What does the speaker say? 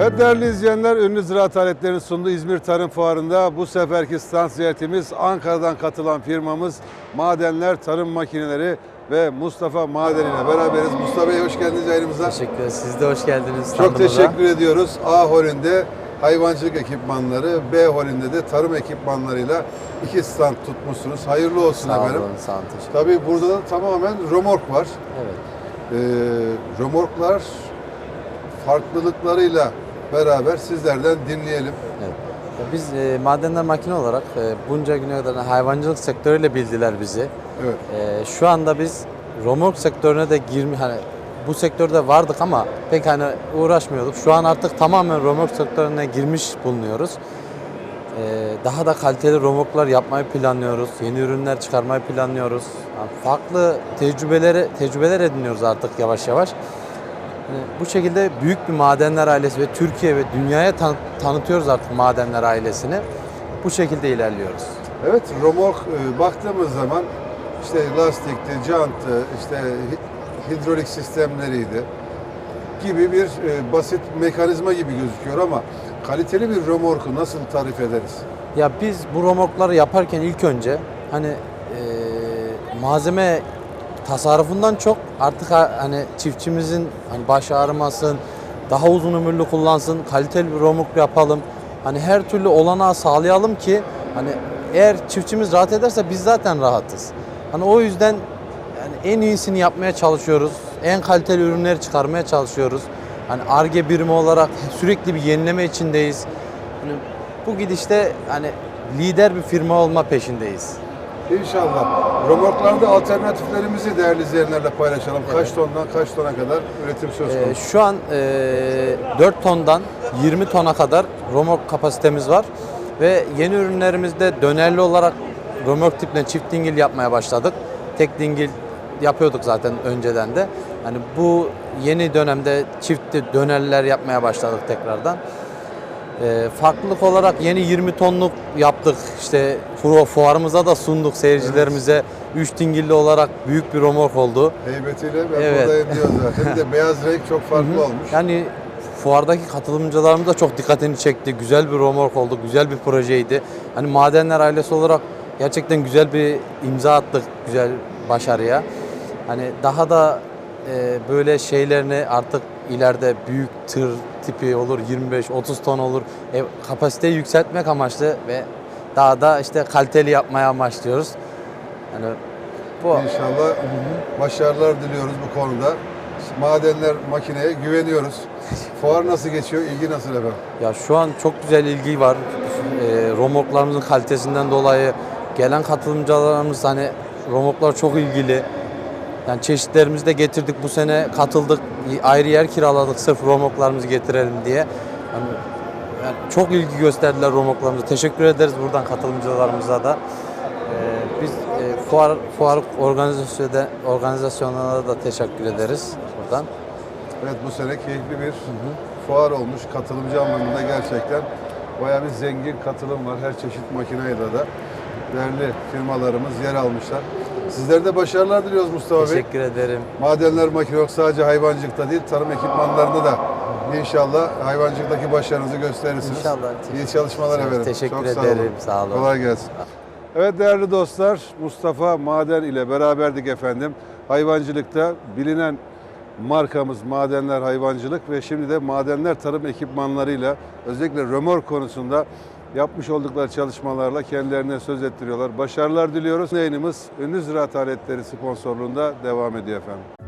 Evet değerli izleyenler, ünlü ziraat aletlerinin sunduğu İzmir Tarım Fuarı'nda bu seferki stand ziyaretimiz Ankara'dan katılan firmamız Madenler Tarım Makineleri ve Mustafa Maden ile beraberiz. Mustafa Bey hoş geldiniz yayınımıza. Teşekkür ederiz. Siz de hoş geldiniz. Çok standımıza. teşekkür ediyoruz. A holünde hayvancılık ekipmanları, B holünde de tarım ekipmanlarıyla iki stand tutmuşsunuz. Hayırlı olsun Sağ efendim. olun, sağ olun. Tabii burada da tamamen römork var. Evet. Ee, römorklar farklılıklarıyla beraber sizlerden dinleyelim. evet. Biz e, madenler makine olarak e, bunca güne kadar hayvancılık sektörüyle bildiler bizi. Evet. E, şu anda biz romork sektörüne de girmi hani bu sektörde vardık ama pek hani uğraşmıyorduk. Şu an artık tamamen romork sektörüne girmiş bulunuyoruz. E, daha da kaliteli romorklar yapmayı planlıyoruz. Yeni ürünler çıkarmayı planlıyoruz. Yani farklı tecrübeleri tecrübeler ediniyoruz artık yavaş yavaş. Yani bu şekilde büyük bir madenler ailesi ve Türkiye ve dünyaya tan- tanıtıyoruz artık madenler ailesini. Bu şekilde ilerliyoruz. Evet, römork e, baktığımız zaman işte lastikti, jantı, işte hi- hidrolik sistemleriydi gibi bir e, basit mekanizma gibi gözüküyor ama kaliteli bir römorku nasıl tarif ederiz? Ya biz bu romorkları yaparken ilk önce hani eee, malzeme tasarrufundan çok artık ha- hani çiftçimizin hani baş ağrımasın, daha uzun ömürlü kullansın, kaliteli bir romork yapalım. Hani her türlü olanağı sağlayalım ki hani eğer çiftçimiz rahat ederse biz zaten rahatız. Hani o yüzden yani en iyisini yapmaya çalışıyoruz. En kaliteli ürünleri çıkarmaya çalışıyoruz. Hani ARGE birimi olarak sürekli bir yenileme içindeyiz. Hani bu gidişte hani lider bir firma olma peşindeyiz. İnşallah. Römorklarda alternatiflerimizi değerli izleyenlerle paylaşalım. Kaç Evet. tondan kaç tona kadar üretim söz Ee, konusu? şu an e, 4 tondan 20 tona kadar romork kapasitemiz var. Ve yeni ürünlerimizde dönerli olarak romork tiple çift dingil yapmaya başladık. Tek dingil yapıyorduk zaten önceden de. Hani bu yeni dönemde çift dönerler yapmaya başladık tekrardan. Ee, farklılık olarak yeni 20 tonluk yaptık. İşte fu- fuarımıza da sunduk seyircilerimize. 3 dingilli olarak büyük bir romork oldu. Heybetiyle ben Evet. buradayım diyor zaten. Bir de beyaz renk çok farklı olmuş. Yani fuardaki katılımcılarımız da çok dikkatini çekti. Güzel bir romork oldu, güzel bir projeydi. Hani madenler ailesi olarak gerçekten güzel bir imza attık, güzel başarıya. Hani daha da e, böyle şeylerini artık ileride büyük tır tipi olur, 25-30 ton olur. E, kapasiteyi yükseltmek amaçlı ve daha da işte kaliteli yapmaya amaçlıyoruz. Yani bu İnşallah başarılar diliyoruz bu konuda. Madenler makineye güveniyoruz. Fuar nasıl geçiyor? İlgi nasıl efendim? Ya şu an çok güzel ilgi var. E, romoklarımızın kalitesinden dolayı gelen katılımcılarımız hani romoklar çok ilgili. Yani çeşitlerimizi de getirdik bu sene katıldık. Ayrı yer kiraladık sırf romoklarımızı getirelim diye. Yani, yani çok ilgi gösterdiler romoklarımıza. Teşekkür ederiz buradan katılımcılarımıza da. E, biz e, fuar fuar organizasyonda organizasyonlarına da teşekkür ederiz buradan. Evet bu sene keyifli bir fuar olmuş. Katılımcı anlamında gerçekten bayağı bir zengin katılım var. Her çeşit makineyle de değerli firmalarımız yer almışlar. Sizlere de başarılar diliyoruz Mustafa Bey. Teşekkür ederim. Madenler makine yok sadece hayvancılıkta değil, tarım ekipmanlarında da inşallah hayvancılıktaki başarınızı gösterirsiniz. İnşallah. İyi çalışmalar Sağ efendim. Teşekkür Çok sağ ederim. olun. Sağ olun. Kolay gelsin. Evet değerli dostlar, Mustafa Maden ile beraberdik efendim. Hayvancılıkta bilinen markamız Madenler Hayvancılık ve şimdi de Madenler Tarım ekipmanlarıyla özellikle römor konusunda yapmış oldukları çalışmalarla kendilerine söz ettiriyorlar. Başarılar diliyoruz. Yayınımız Ünlü Ziraat Aletleri sponsorluğunda devam ediyor efendim.